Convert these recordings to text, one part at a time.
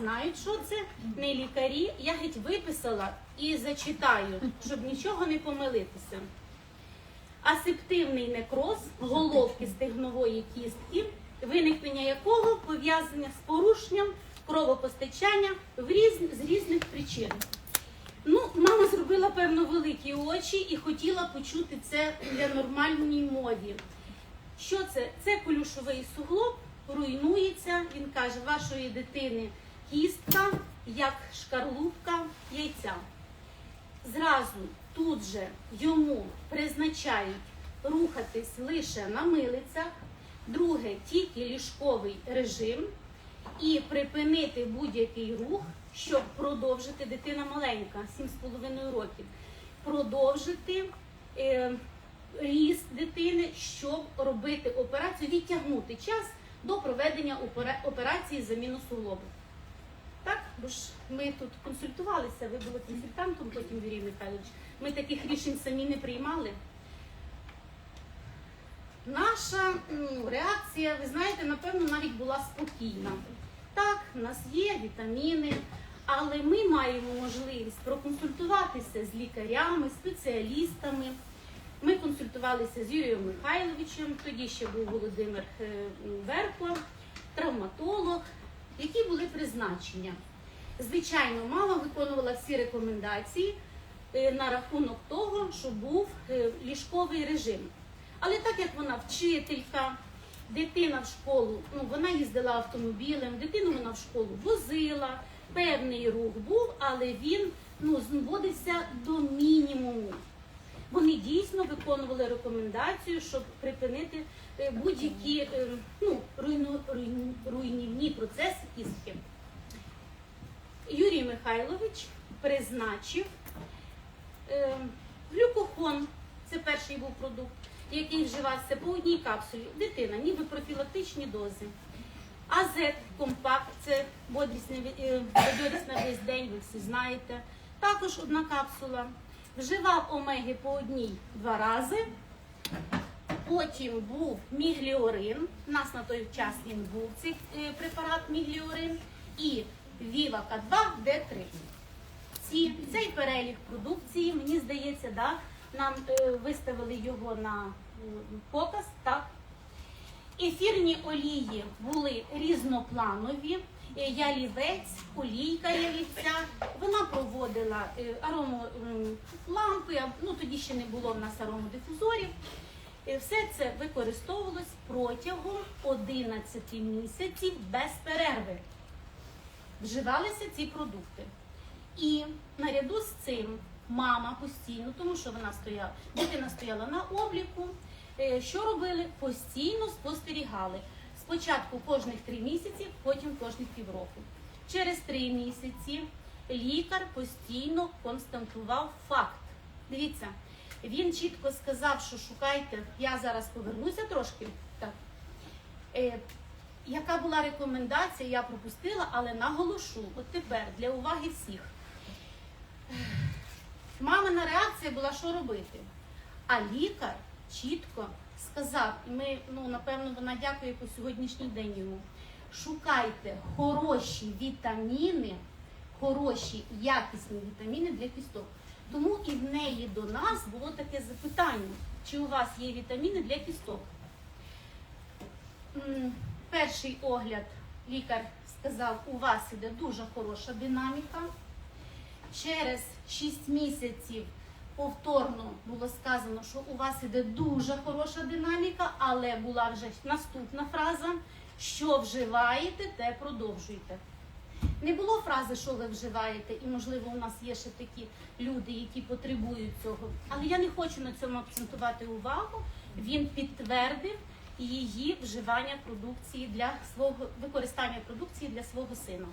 знають, що це, не лікарі. Я геть виписала і зачитаю, щоб нічого не помилитися. Асептивний некроз головки стегнової кістки, виникнення якого пов'язане з порушенням кровопостачання в різ... з різних причин. Ну, мама зробила певно великі очі і хотіла почути це для нормальній мові. Що це? Це колюшовий суглоб, руйнується. Він каже, вашої дитини кістка, як шкарлупка яйця. Зразу тут же йому призначають рухатись лише на милицях, друге тільки ліжковий режим і припинити будь-який рух, щоб продовжити дитина маленька, 7,5 років, продовжити е, ріст дитини, щоб робити операцію, відтягнути час до проведення операції заміну суглобу. Бо ж ми тут консультувалися, ви були консультантом, потім Юрій Михайлович. Ми таких рішень самі не приймали. Наша реакція, ви знаєте, напевно, навіть була спокійна. Так, в нас є вітаміни, але ми маємо можливість проконсультуватися з лікарями, спеціалістами. Ми консультувалися з Юрієм Михайловичем, тоді ще був Володимир е, Верко, травматолог, які були призначення. Звичайно, мама виконувала всі рекомендації е, на рахунок того, що був е, ліжковий режим. Але так як вона вчителька, дитина в школу, ну вона їздила автомобілем, дитину вона в школу возила, певний рух був, але він ну, зводився до мінімуму. Вони дійсно виконували рекомендацію, щоб припинити е, будь-які ну, руйнівні процеси кістки. Юрій Михайлович призначив е, глюкохон, це перший був продукт, який вживався по одній капсулі. Дитина, ніби профілактичні дози. Азет компакт, це бодрісне е, на весь день, ви всі знаєте. Також одна капсула. Вживав омеги по одній два рази. Потім був мігліорин. У нас на той час він був цей е, препарат мігліорин і Viva K2 D3. Ці, цей перелік продукції, мені здається, да, нам е, виставили його на е, показ. Так. Ефірні олії були різнопланові. Е, Ялівець, олійка ялівця. Вона проводила е, аромолампи, а, ну тоді ще не було в нас аромодифузорів. Е, Все це використовувалось протягом 11 місяців без перерви. Вживалися ці продукти. І наряду з цим мама постійно, тому що вона стояла, дитина стояла на обліку. е, Що робили? Постійно спостерігали. Спочатку кожних три місяці, потім кожних півроку. Через три місяці лікар постійно констатував факт. Дивіться, він чітко сказав, що шукайте, я зараз повернуся трошки. Так. Яка була рекомендація, я пропустила, але наголошу. От тепер для уваги всіх. Мамина реакція була, що робити. А лікар чітко сказав, і ми, ну, напевно, вона дякує по сьогоднішній день йому. Шукайте хороші вітаміни, хороші якісні вітаміни для кісток. Тому і в неї до нас було таке запитання, чи у вас є вітаміни для кісток. Перший огляд лікар сказав, у вас іде дуже хороша динаміка. Через 6 місяців повторно було сказано, що у вас іде дуже хороша динаміка, але була вже наступна фраза, що вживаєте, те продовжуйте. Не було фрази, що ви вживаєте, і можливо у нас є ще такі люди, які потребують цього. Але я не хочу на цьому акцентувати увагу. Він підтвердив її вживання продукції для свого використання продукції для свого сина.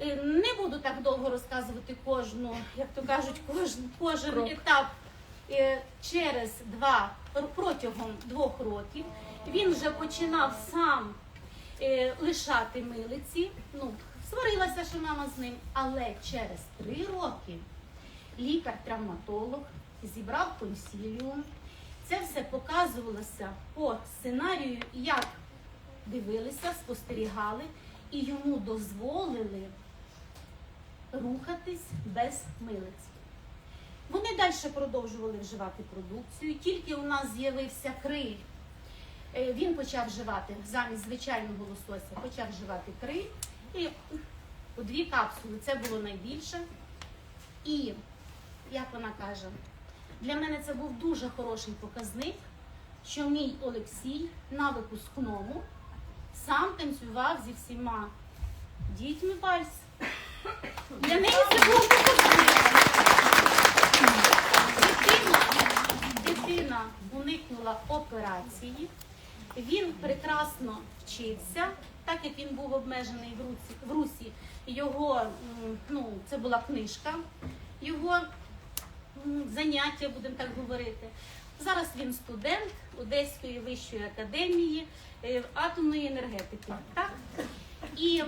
Е, Не буду так довго розказувати кожну, як то кажуть, кожен, кожен Крок. етап Е, через два протягом двох років. Він вже починав сам е, лишати милиці. Ну, сварилася, що мама з ним, але через три роки лікар-травматолог зібрав консіліум. Це все показувалося по сценарію, як дивилися, спостерігали. і йому дозволили рухатись без милиць. Вони далі продовжували вживати продукцію, тільки у нас з'явився криль. Е, Він почав вживати замість звичайного лосося, почав вживати криль. І у дві капсули це було найбільше. І, як вона каже, для мене це був дуже хороший показник, що мій Олексій на випускному сам танцював зі всіма дітьми вальс. Для неї це був показник. Дитина, дитина уникнула операції. Він прекрасно вчився, так як він був обмежений в Русі, в Русі його ну, це була книжка, його заняття, будемо так говорити. Зараз він студент Одеської вищої академії е, атомної енергетики. Так? І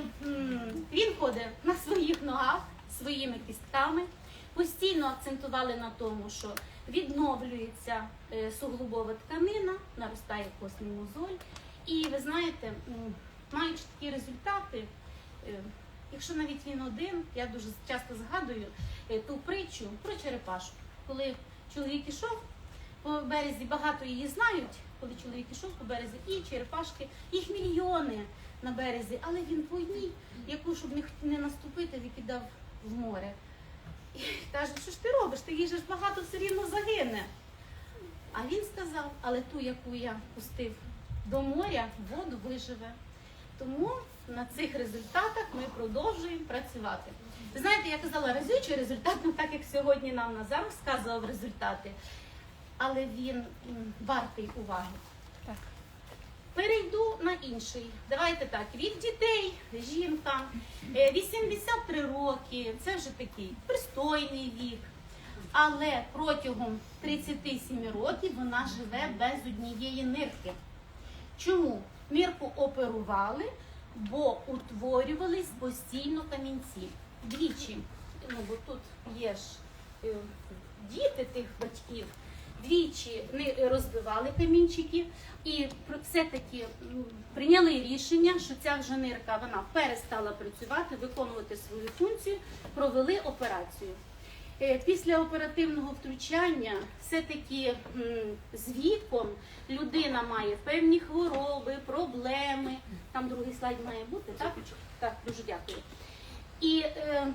він ходить на своїх ногах, своїми кістками. Постійно акцентували на тому, що відновлюється е, суглобова тканина, наростає костний мозоль. І ви знаєте, маючи такі результати, е, якщо навіть він один, я дуже часто згадую ту притчу про черепашку, коли чоловік ішов по березі, багато її знають, коли чоловік ішов по березі, і черепашки, їх мільйони на березі, але він по одній, яку щоб не, наступити, викидав в море. І каже, що ж ти робиш? Ти їй ж багато все рівно загине. А він сказав, але ту, яку я пустив до моря, воду виживе. Тому на цих результатах ми продовжуємо працювати. Ви знаєте, я казала разючий результат, ну так як сьогодні нам Назар сказував результати, але він вартий уваги. Так. Перейду на інший. Давайте так. Від дітей жінка е, 83 роки, це вже такий пристойний вік. Але протягом 37 років вона живе без однієї нирки. Чому? Нирку оперували, бо утворювались постійно камінці. Двічі, ну бо тут є ж е, діти тих батьків, двічі не розбивали камінчики і все-таки прийняли рішення, що ця вже нирка вона перестала працювати, виконувати свою функцію, провели операцію. Е, Після оперативного втручання все-таки з віком людина має певні хвороби, проблеми. Там другий слайд має бути, так? Так, дуже дякую. І е,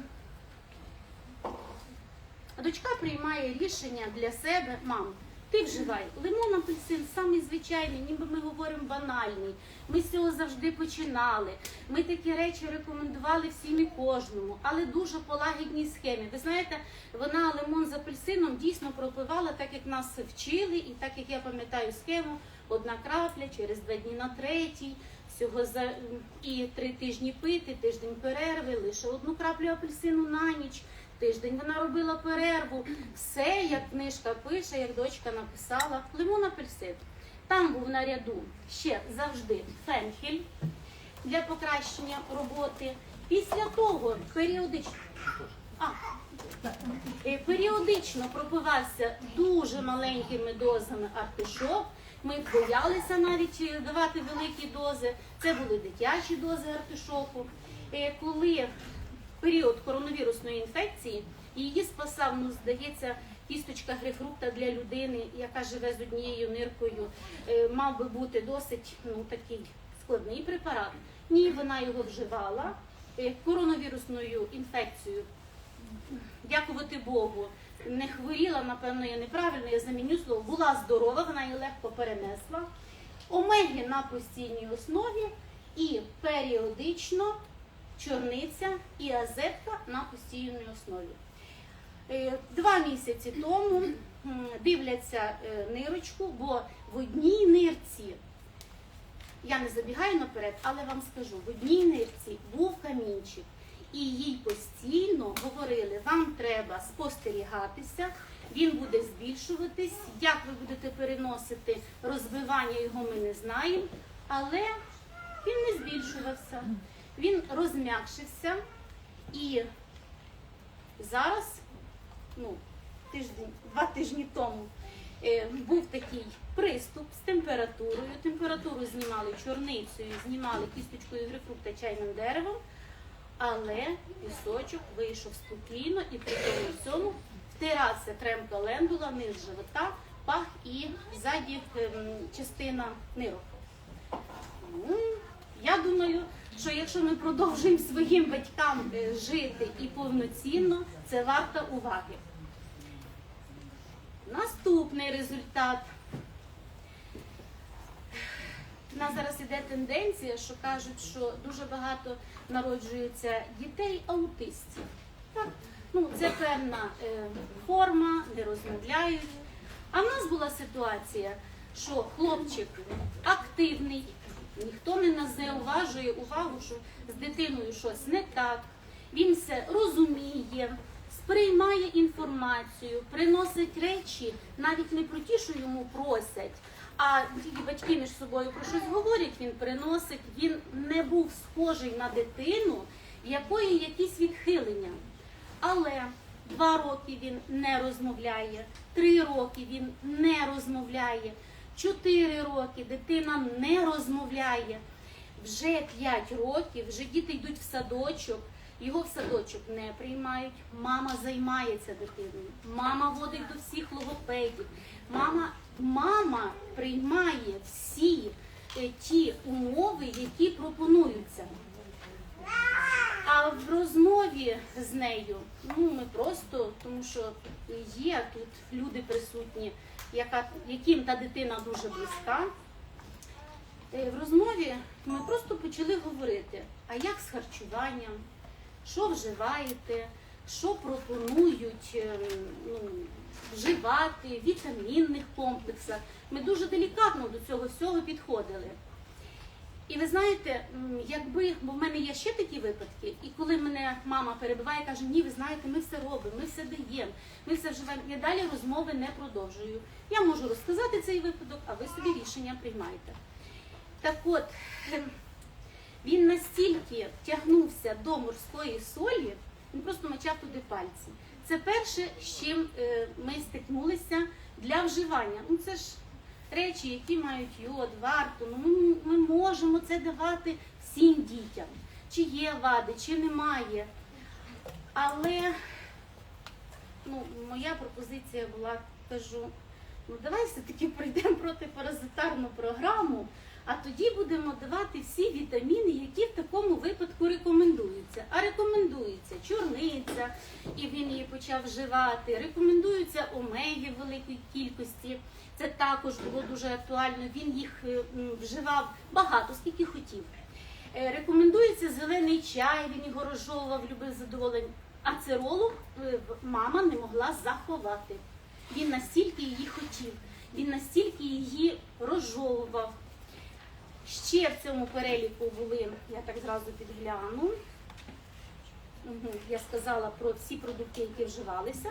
дочка приймає рішення для себе, мам, ти вживай лимон апельсин, самий звичайний, ніби ми говоримо банальний. Ми з цього завжди починали. Ми такі речі рекомендували всім і кожному, але дуже по лагідній схемі. Ви знаєте, вона лимон з апельсином дійсно пропивала так, як нас вчили, і так як я пам'ятаю схему, одна крапля через два дні на третій. Всього за і три тижні пити, тиждень перерви, лише одну краплю апельсину на ніч. Тиждень вона робила перерву. Все, як книжка пише, як дочка написала, лимон апельсин. Там був на ряду ще завжди фенхель для покращення роботи. Після того періодично. А, Е, Періодично пропивався дуже маленькими дозами артишок. Ми боялися навіть е, давати великі дози. Це були дитячі дози артишоку. Е, Коли період коронавірусної інфекції її спасав, ну, здається, кісточка грейпфрукта для людини, яка живе з однією ниркою, е, мав би бути досить ну, такий складний препарат. Ні, вона його вживала. Е, Коронавірусною інфекцією дякувати Богу, не хворіла, напевно, я неправильно, я заміню слово, була здорова, вона її легко перенесла. Омеги на постійній основі і періодично чорниця і азетка на постійній основі. Е, Два місяці тому дивляться е, нирочку, бо в одній нирці, я не забігаю наперед, але вам скажу, в одній нирці був камінчик. І їй постійно говорили, вам треба спостерігатися, він буде збільшуватись. Як ви будете переносити розбивання, його ми не знаємо. Але він не збільшувався, він розм'якшився. І зараз, ну, тиждень, два тижні тому, е, був такий приступ з температурою. Температуру знімали чорницею, знімали кісточкою грейпфрукта чайним деревом, але пісочок вийшов спокійно і при тому всьому втирався крем календула, низ живота, пах і ззаді ем, частина нирок. Я думаю, що якщо ми продовжуємо своїм батькам е, жити і повноцінно, це варто уваги. Наступний результат. У нас зараз іде тенденція, що кажуть, що дуже багато народжується дітей аутистів. Так? Ну, це певна е, форма, не розмовляють. А в нас була ситуація, що хлопчик активний, ніхто не зауважує увагу, що з дитиною щось не так. Він все розуміє, сприймає інформацію, приносить речі, навіть не про ті, що йому просять, а тільки батьки між собою про щось говорять, він приносить. Він не був схожий на дитину, в якої якісь відхилення. Але два роки він не розмовляє, три роки він не розмовляє, чотири роки дитина не розмовляє. Вже п'ять років, вже діти йдуть в садочок, його в садочок не приймають. Мама займається дитиною, мама водить до всіх логопедів. Мама, мама приймає всі е, ті умови, які пропонуються. А в розмові з нею, ну ми просто, тому що є тут люди присутні, яка, яким та дитина дуже близька. Е, В розмові ми просто почали говорити, а як з харчуванням, що вживаєте, що пропонують е, ну, вживати, вітамінних комплексах. Ми дуже делікатно до цього всього підходили. І ви знаєте, якби, бо в мене є ще такі випадки, і коли мене мама перебиває, каже, ні, ви знаєте, ми все робимо, ми все даємо, ми все вживаємо. Я далі розмови не продовжую. Я можу розказати цей випадок, а ви собі рішення приймаєте. Так от, ем, він настільки тягнувся до морської солі, він просто мочав туди пальці. Це перше, з чим е, ми стикнулися для вживання. Ну це ж речі, які мають йод, варту. Ну, ми, можемо це давати всім дітям. Чи є вади, чи немає. Але ну, моя пропозиція була, кажу, ну давай все-таки пройдемо протипаразитарну програму, а тоді будемо давати всі вітаміни, які в такому випадку рекомендуються. А рекомендується чорниця, і він її почав вживати. Рекомендуються омеги в великій кількості. Це також було дуже актуально. Він їх е, вживав багато, скільки хотів. Е, Рекомендується зелений чай, він його розжовував, любив задоволення. А циролу е, мама не могла заховати. Він настільки її хотів, він настільки її розжовував. Ще в цьому переліку були, я так зразу підгляну. Я сказала про всі продукти, які вживалися.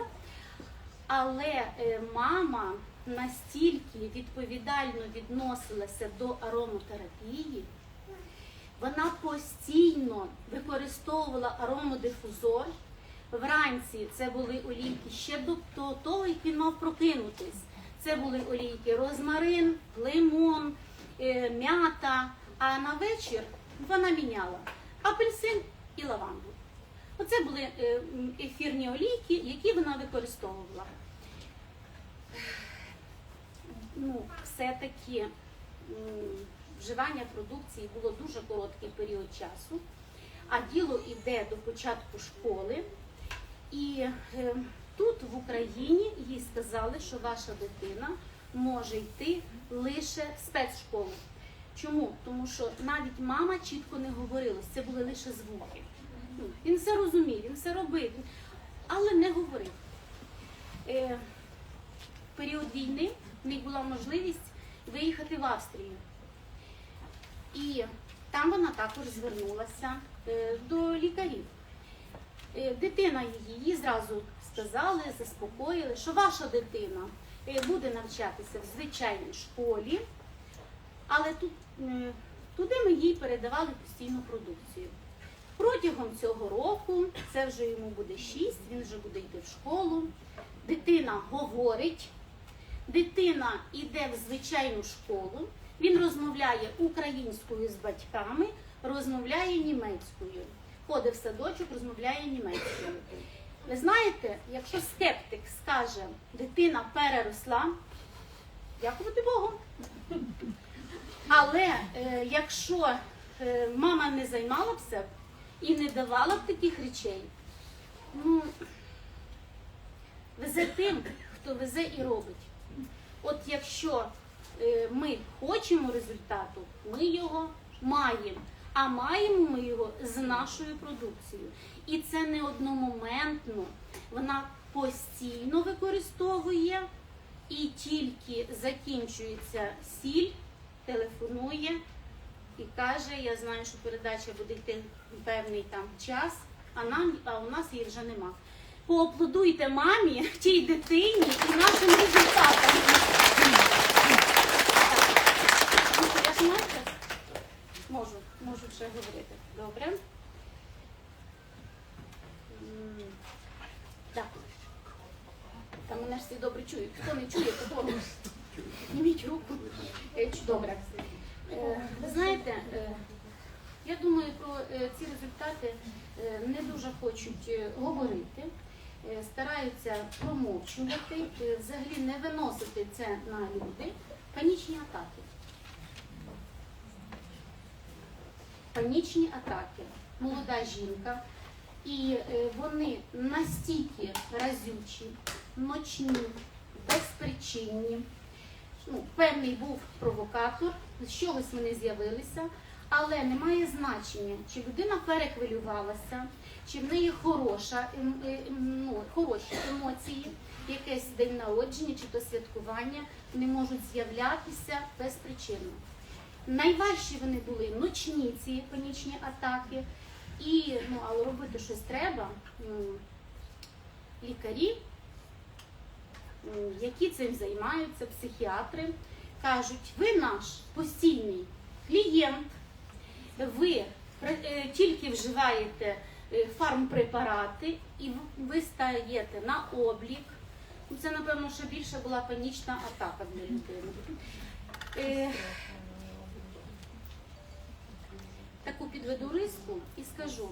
Але мама настільки відповідально відносилася до ароматерапії, вона постійно використовувала аромодифузор. Вранці це були олійки ще до того, як він мав прокинутись. Це були олійки розмарин, лимон, е, м'ята. А на вечір вона міняла апельсин і лаванду. Оце були е, ефірні олійки, які вона використовувала. Ну, все-таки вживання продукції було дуже короткий період часу, а діло йде до початку школи. І е, тут в Україні їй сказали, що ваша дитина може йти лише в спецшколу. Чому? Тому що навіть мама чітко не говорила, це були лише звуки. Ну, Він все розумів, він все робив, але не говорив. Е, період війни в них була можливість виїхати в Австрію. І там вона також звернулася е, до лікарів. Е, Дитина її, їй зразу сказали, заспокоїли, що ваша дитина е, буде навчатися в звичайній школі, але тут, туди ми їй передавали постійну продукцію. Протягом цього року, це вже йому буде 6, він вже буде йти в школу. Дитина говорить, Дитина йде в звичайну школу, він розмовляє українською з батьками, розмовляє німецькою. Ходить в садочок, розмовляє німецькою. Ви знаєте, якщо скептик скаже, дитина переросла, дякувати Богу. Але е, якщо е, мама не займалася б і не давала б таких речей, ну, везе тим, хто везе і робить. От якщо е, ми хочемо результату, ми його маємо. А маємо ми його з нашою продукцією. І це не одномоментно. Вона постійно використовує і тільки закінчується сіль, телефонує і каже: Я знаю, що передача буде йти певний там час, а нам а у нас її вже нема. Поаплодуйте мамі, тій дитині і нашим результатам. Час? Можу, можу ще говорити. Добре. Так. Там мене ж всі добре чують. Хто не чує, то добре. Підніміть руку. Е, Добре. Е, Ви знаєте, е, я думаю, про ці результати не дуже хочуть говорити, стараються промовчувати, взагалі не виносити це на люди. Панічні атаки. Панічні атаки. Молода жінка. І е, вони настільки разючі, ночні, безпричинні. Ну, певний був провокатор, з чогось вони з'явилися, але немає значення, чи людина перехвилювалася, чи в неї хороша, ем, е, ем, ну, хороші емоції, якесь день народження чи то святкування, вони можуть з'являтися безпричинно. Найважчі вони були ночні ці панічні атаки, і ну, але робити щось треба. Лікарі які цим займаються, психіатри, кажуть, ви наш постійний клієнт, ви е, тільки вживаєте е, фармпрепарати і ви стаєте на облік. Ну, Це, напевно, ще більше була панічна атака для людини. Таку підведу риску і скажу,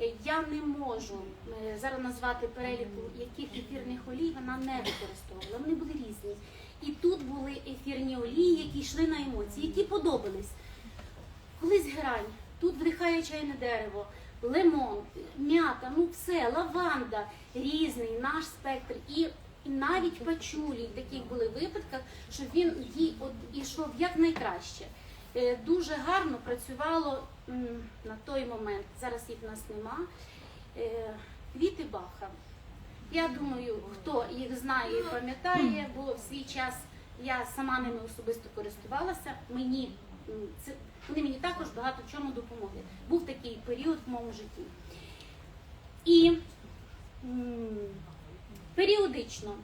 е, я не можу е, зараз назвати переліку, яких ефірних олій вона не використовувала. Вони були різні. І тут були ефірні олії, які йшли на емоції, які подобались. Колись герань, тут вдихає чайне дерево, лимон, м'ята, ну все, лаванда, різний наш спектр. І і навіть пачулі, в таких були випадках, що він їй от ішов якнайкраще. Е, Дуже гарно працювало на той момент. Зараз їх в нас нема. Е, Квіти Баха. Я думаю, хто їх знає і пам'ятає, бо в свій час я сама ними особисто користувалася. Мені це вони мені також багато в чому допомогли. Був такий період в моєму житті. І періодично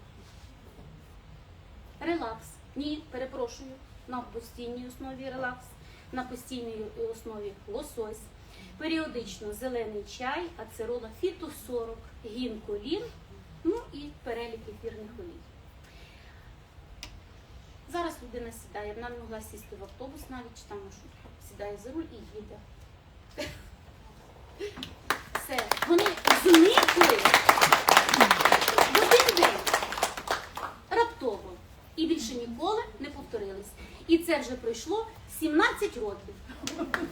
релакс. Ні, перепрошую, на постійній основі релакс, на постійній основі лосось. Періодично зелений чай, ацерола, фітосорок, гінколін, ну і перелік ефірних олій. Зараз людина сідає, вона не могла сісти в автобус навіть, чи там що, сідає за руль і їде. Все, вони зникли в один день раптово і більше ніколи не повторились. І це вже пройшло 17 років.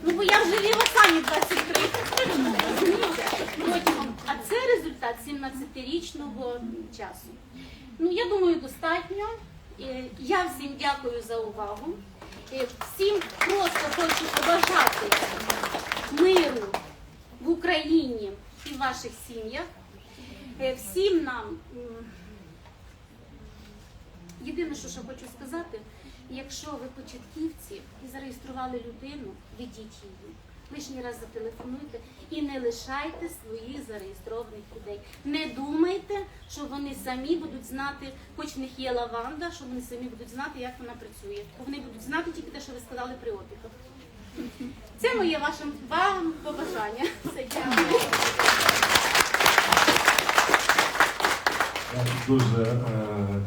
Ну бо я вже ліва самі 23. Протягом. А це результат 17-річного часу. Ну я думаю, достатньо. Е, Я всім дякую за увагу. Е, Всім просто хочу побажати миру в Україні і в ваших сім'ях. Е, Всім нам Єдине, що ще хочу сказати, якщо ви початківці і зареєстрували людину, ведіть її. Лишній раз зателефонуйте і не лишайте своїх зареєстрованих людей. Не думайте, що вони самі будуть знати, хоч в них є лаванда, що вони самі будуть знати, як вона працює. Вони будуть знати тільки те, що ви сказали при опіках. Це моє вашим вам побажання. Все, дякую. Дуже е,